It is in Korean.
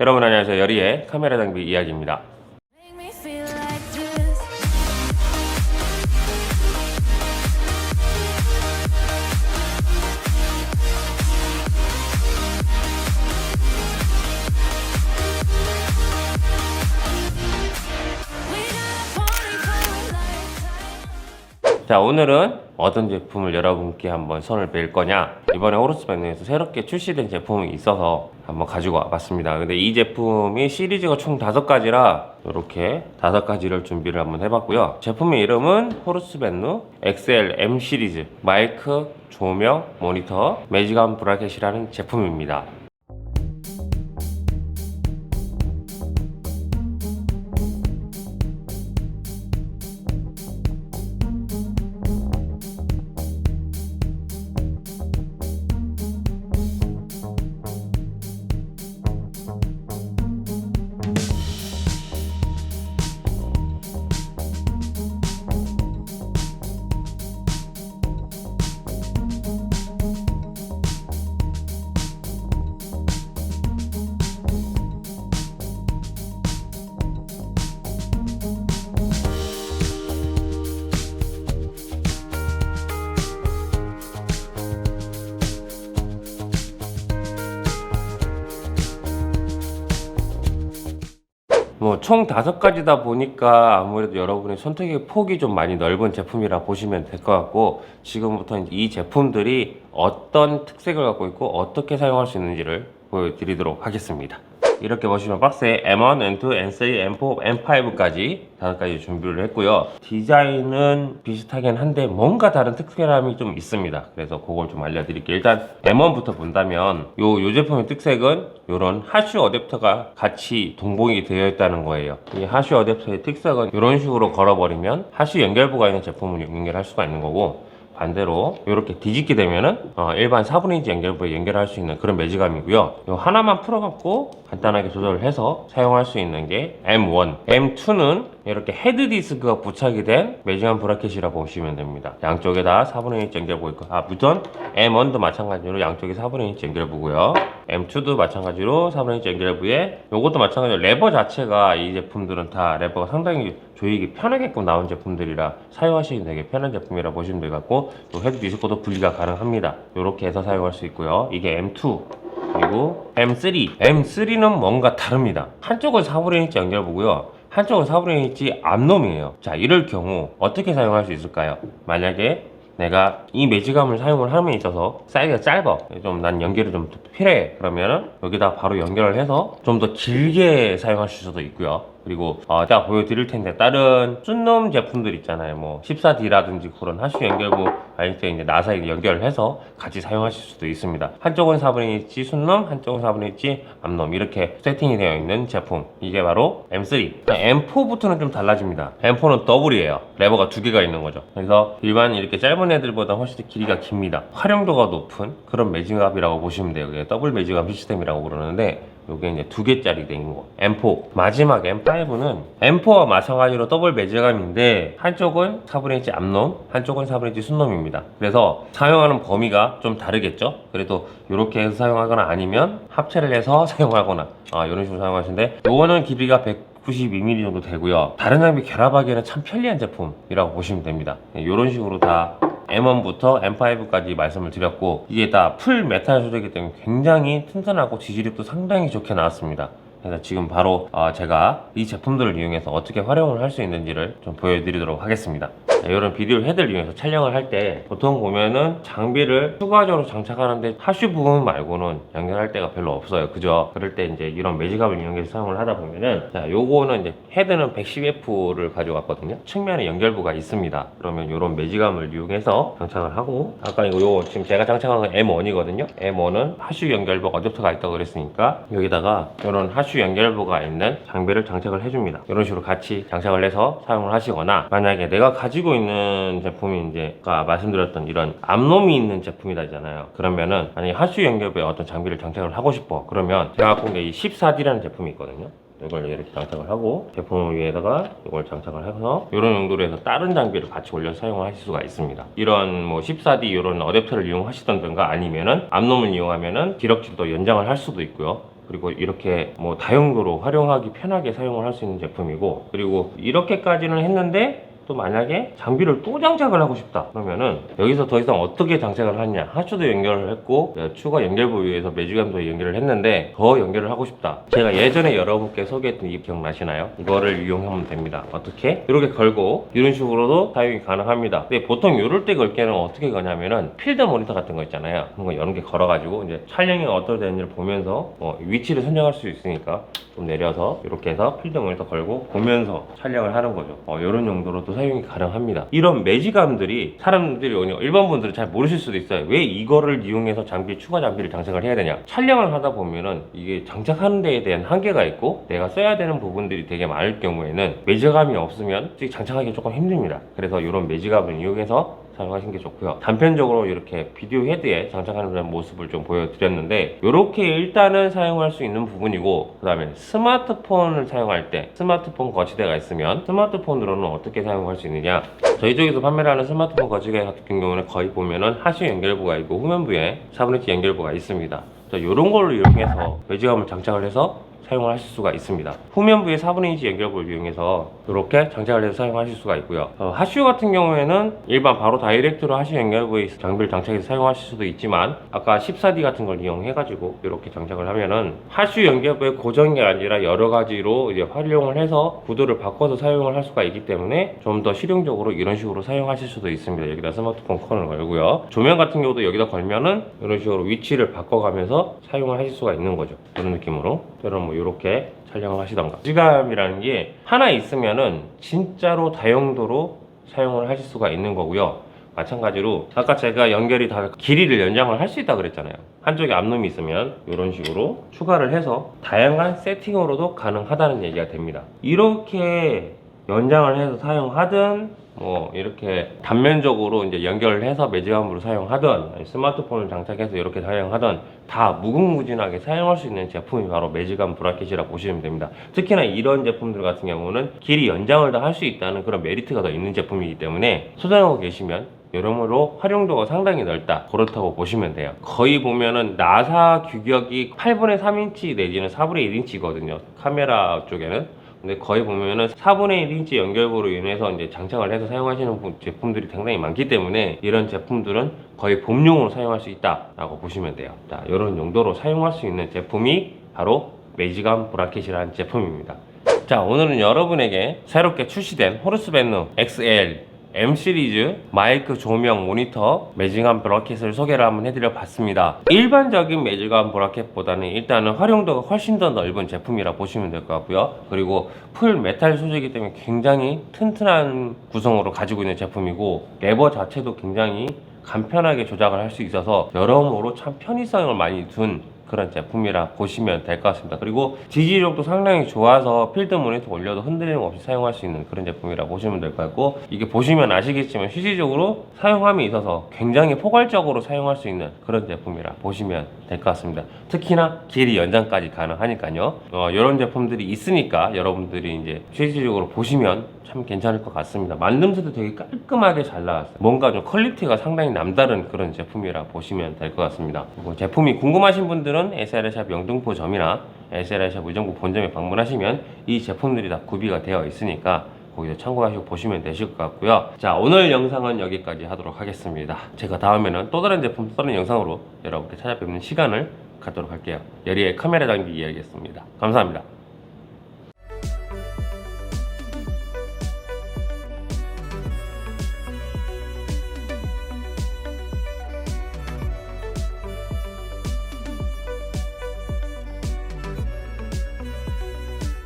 여러분 안녕하세요. 여리의 카메라 장비 이야기입니다. 자 오늘은 어떤 제품을 여러분께 한번 손을 뺄 거냐? 이번에 호르스밴드에서 새롭게 출시된 제품이 있어서 한번 가지고 와봤습니다. 근데 이 제품이 시리즈가 총 다섯 가지라 이렇게 다섯 가지를 준비를 한번 해봤고요. 제품의 이름은 호르스밴드 XL M 시리즈 마이크, 조명, 모니터, 매직암 브라켓이라는 제품입니다 뭐 총 다섯 가지다 보니까 아무래도 여러분의 선택의 폭이 좀 많이 넓은 제품이라 보시면 될 것 같고 지금부터 이 제품들이 어떤 특색을 갖고 있고 어떻게 사용할 수 있는지를 보여드리도록 하겠습니다. 이렇게 보시면 박스에 M1, M2, M3, M4, M5까지 다섯 가지 준비를 했고요. 디자인은 비슷하긴 한데 뭔가 다른 특별함이 좀 있습니다. 그래서 그걸 좀 알려드릴게요. 일단 M1부터 본다면 요, 요 제품의 특색은 이런 하슈 어댑터가 같이 동봉이 되어 있다는 거예요. 이 하슈 어댑터의 특색은 이런 식으로 걸어버리면 하슈 연결부가 있는 제품을 연결할 수가 있는 거고 반대로 이렇게 뒤집게 되면은 어, 일반 4분의 1 연결부에 연결할 수 있는 그런 매직감이고요. 요 하나만 풀어갖고 간단하게 조절을 해서 사용할 수 있는 게 M1, M2는 이렇게 헤드 디스크가 부착이 된 매직감 브라켓이라 고 보시면 됩니다. 양쪽에 다 4분의 1 연결부 있고 아 무전 M1도 마찬가지로 양쪽에 4분의 1 연결부고요. M2도 마찬가지로 4분의 1 연결부에 요것도 마찬가지로 레버 자체가 이 제품들은 다 레버가 상당히 조이기 편하게끔 나온 제품들이라 사용하시기 되게 편한 제품이라 보시면 될 것 같고 또 헤드 디스크도 분리가 가능합니다. 이렇게 해서 사용할 수 있고요. 이게 M2 그리고 M3 M3는 뭔가 다릅니다. 한쪽은 4분의 1 연결부고요. 한쪽은 4분의 1 암놈이에요. 자 이럴 경우 어떻게 사용할 수 있을까요? 만약에 내가 이 매직감을 사용을 함에 있어서 사이즈가 짧아 좀 난 연결이 좀 필요해 그러면은 여기다 바로 연결을 해서 좀 더 길게 사용하실 수도 있고요 그리고 어, 제가 보여드릴 텐데 다른 쭌놈 제품들 있잖아요. 뭐 14D라든지 그런 하슈 연결부 아이때 이제 나사에 연결을 해서 같이 사용하실 수도 있습니다. 한쪽은 4분의 1지 순놈 한쪽은 4분의 1지 암놈. 이렇게 세팅이 되어 있는 제품. 이게 바로 M3 M4부터는 좀 달라집니다. M4는 더블이에요. 레버가 두 개가 있는 거죠. 그래서 일반 이렇게 짧은 애들보다 훨씬 더 길이가 깁니다. 활용도가 높은 그런 매직압이라고 보시면 돼요. 이게 더블 매직압 시스템이라고 그러는데 요게 이제 두 개짜리 된 거. M4. 마지막 M5는 M4와 마찬가지로 더블 매직감인데 한쪽은 4분의 1 암놈, 한쪽은 4분의 1 순놈입니다. 그래서 사용하는 범위가 좀 다르겠죠? 그래도 이렇게 해서 사용하거나 아니면 합체를 해서 사용하거나 아, 이런 식으로 사용하시는데 요거는 길이가 192mm 정도 되고요. 다른 장비 결합하기에는 참 편리한 제품이라고 보시면 됩니다. 이런 식으로 다 M1부터 M5까지 말씀을 드렸고 이게 다 풀 메탈 소재이기 때문에 굉장히 튼튼하고 지지력도 상당히 좋게 나왔습니다. 그래서 지금 바로 어, 제가 이 제품들을 이용해서 어떻게 활용을 할 수 있는지를 좀 보여드리도록 하겠습니다. 이런 비디오 헤드를 이용해서 촬영을 할 때 보통 보면은 장비를 추가적으로 장착하는데 하슈 부분 말고는 연결할 때가 별로 없어요. 그죠? 그럴 때 이제 이런 매직압을 이용해서 사용을 하다 보면은 자, 요거는 이제 헤드는 110F를 가져갔거든요. 측면에 연결부가 있습니다. 그러면 이런 매직압을 이용해서 장착을 하고 아까 이거 요 지금 제가 장착한 건 M1이거든요. M1은 하슈 연결부 어댑터가 있다고 그랬으니까 여기다가 이런 하슈 연결부가 있는 장비를 장착을 해줍니다. 이런 식으로 같이 장착을 해서 사용을 하시거나 만약에 내가 가지고 있는 제품이 이제 아까 말씀드렸던 이런 암놈이 있는 제품이다잖아요. 그러면은 만약에 하슈 연결부에 어떤 장비를 장착을 하고 싶어. 그러면 제가 갖고 있는 이 14D라는 제품이 있거든요. 이걸 이렇게 장착을 하고 제품 위에다가 이걸 장착을 해서 이런 용도로 해서 다른 장비를 같이 올려서 사용하실 수가 있습니다. 이런 뭐 14D 이런 어댑터를 이용하시던가 아니면은 암놈을 이용하면은 기럭질도 연장을 할 수도 있고요. 그리고 이렇게 뭐 다용도로 활용하기 편하게 사용을 할 수 있는 제품이고 그리고 이렇게까지는 했는데 또 만약에 장비를 또 장착을 하고 싶다 그러면은 여기서 더 이상 어떻게 장착을 하냐 하수도 연결을 했고 어, 추가 연결 부위에서 매직감도 연결을 했는데 더 연결을 하고 싶다 제가 예전에 여러분께 소개했던 이 기억나시나요? 이거를 이용하면 됩니다 어떻게? 이렇게 걸고 이런 식으로도 사용이 가능합니다 근데 보통 이럴 때 걸 때는 어떻게 거냐면은 필드 모니터 같은 거 있잖아요 그런 거 여러 개 걸어가지고 이제 촬영이 어떻게 되는지를 보면서 어, 위치를 선정할 수 있으니까 좀 내려서 이렇게 해서 필드 모니터 걸고 보면서 촬영을 하는 거죠. 어, 이런 용도로도 사용이 가능합니다. 이런 매지감들이 사람들이 일반 분들은 잘 모르실 수도 있어요. 왜 이거를 이용해서 장비 추가 장비를 장착을 해야 되냐? 촬영을 하다 보면은 이게 장착하는 데에 대한 한계가 있고 내가 써야 되는 부분들이 되게 많을 경우에는 매지감이 없으면 장착하기 조금 힘듭니다. 그래서 이런 매지감을 이용해서 사용하시는 게 좋고요. 단편적으로 이렇게 비디오 헤드에 장착하는 모습을 좀 보여드렸는데 이렇게 일단은 사용할 수 있는 부분이고 그 다음에 스마트폰을 사용할 때 스마트폰 거치대가 있으면 스마트폰으로는 어떻게 사용할 수 있느냐 저희 쪽에서 판매를 하는 스마트폰 거치대 같은 경우는 거의 보면은 하시 연결부가 있고 후면부에 4분의 1 연결부가 있습니다. 이런 걸로 이용해서 매지감을 장착을 해서 사용을 하실 수가 있습니다. 후면부에 4분의 2지 연결부를 이용해서 이렇게 장착을 해서 사용하실 수가 있고요. 어, 하슈 같은 경우에는 일반 바로 다이렉트로 하슈 연결부에 장비를 장착해서 사용하실 수도 있지만 아까 14D 같은 걸 이용해 가지고 이렇게 장착을 하면은 하슈 연결부의 고정이 아니라 여러 가지로 이제 활용을 해서 구도를 바꿔서 사용을 할 수가 있기 때문에 좀 더 실용적으로 이런 식으로 사용하실 수도 있습니다. 여기다 스마트폰 컨을 걸고요. 조명 같은 경우도 여기다 걸면은 이런 식으로 위치를 바꿔가면서 사용을 하실 수가 있는 거죠. 그런 느낌으로. 때로는 뭐 이렇게 촬영을 하시던가. 지감이라는 게 하나 있으면은 진짜로 다용도로 사용을 하실 수가 있는 거고요. 마찬가지로 아까 제가 연결이 다 길이를 연장을 할 수 있다 그랬잖아요. 한쪽에 앞놈이 있으면 이런 식으로 추가를 해서 다양한 세팅으로도 가능하다는 얘기가 됩니다. 이렇게 연장을 해서 사용하든 뭐 이렇게 단면적으로 이제 연결을 해서 매직함으로 사용하든 아니 스마트폰을 장착해서 이렇게 사용하든 다 무궁무진하게 사용할 수 있는 제품이 바로 매직감 브라켓이라 보시면 됩니다. 특히나 이런 제품들 같은 경우는 길이 연장을 다 할 수 있다는 그런 메리트가 더 있는 제품이기 때문에 소장하고 계시면 여러모로 활용도가 상당히 넓다. 그렇다고 보시면 돼요. 거의 보면은 나사 규격이 8분의 3인치 내지는 4분의 1인치거든요. 카메라 쪽에는 근데 거의 보면은 4분의 1 인치 연결부로 인해서 이제 장착을 해서 사용하시는 분- 제품들이 상당히 많기 때문에 이런 제품들은 거의 봄용으로 사용할 수 있다라고 보시면 돼요. 자, 이런 용도로 사용할 수 있는 제품이 바로 매지감 브라켓이라는 제품입니다. 자, 오늘은 여러분에게 새롭게 출시된 호르스벤누 XL M 시리즈 마이크 조명 모니터 매직감 브라켓을 소개를 한번 해드려 봤습니다. 일반적인 매직감 브라켓보다는 일단은 활용도가 훨씬 더 넓은 제품이라 보시면 될 것 같고요. 그리고 풀 메탈 소재이기 때문에 굉장히 튼튼한 구성으로 가지고 있는 제품이고 레버 자체도 굉장히 간편하게 조작을 할 수 있어서 여러모로 참 편의성을 많이 둔 그런 제품이라 보시면 될 것 같습니다. 그리고 지지력도 상당히 좋아서 필드 모니터 올려도 흔들림 없이 사용할 수 있는 그런 제품이라 보시면 될 것 같고 이게 보시면 아시겠지만 실질적으로 사용함에 있어서 굉장히 포괄적으로 사용할 수 있는 그런 제품이라 보시면 될 것 같습니다. 특히나 길이 연장까지 가능하니까요. 어, 이런 제품들이 있으니까 여러분들이 이제 실질적으로 보시면 참 괜찮을 것 같습니다. 만듦새도 되게 깔끔하게 잘 나왔어요. 뭔가 좀 퀄리티가 상당히 남다른 그런 제품이라 보시면 될 것 같습니다. 그리고 제품이 궁금하신 분들은 SL샵 영등포점이나 SL샵 의정부 본점에 방문하시면 이 제품들이 다 구비가 되어 있으니까 거기서 참고하시고 보시면 되실 것 같고요. 자, 오늘 영상은 여기까지 하도록 하겠습니다. 제가 다음에는 또 다른 제품, 또 다른 영상으로 여러분께 찾아뵙는 시간을 갖도록 할게요. 여리의 카메라 장비 이야기였습니다. 감사합니다.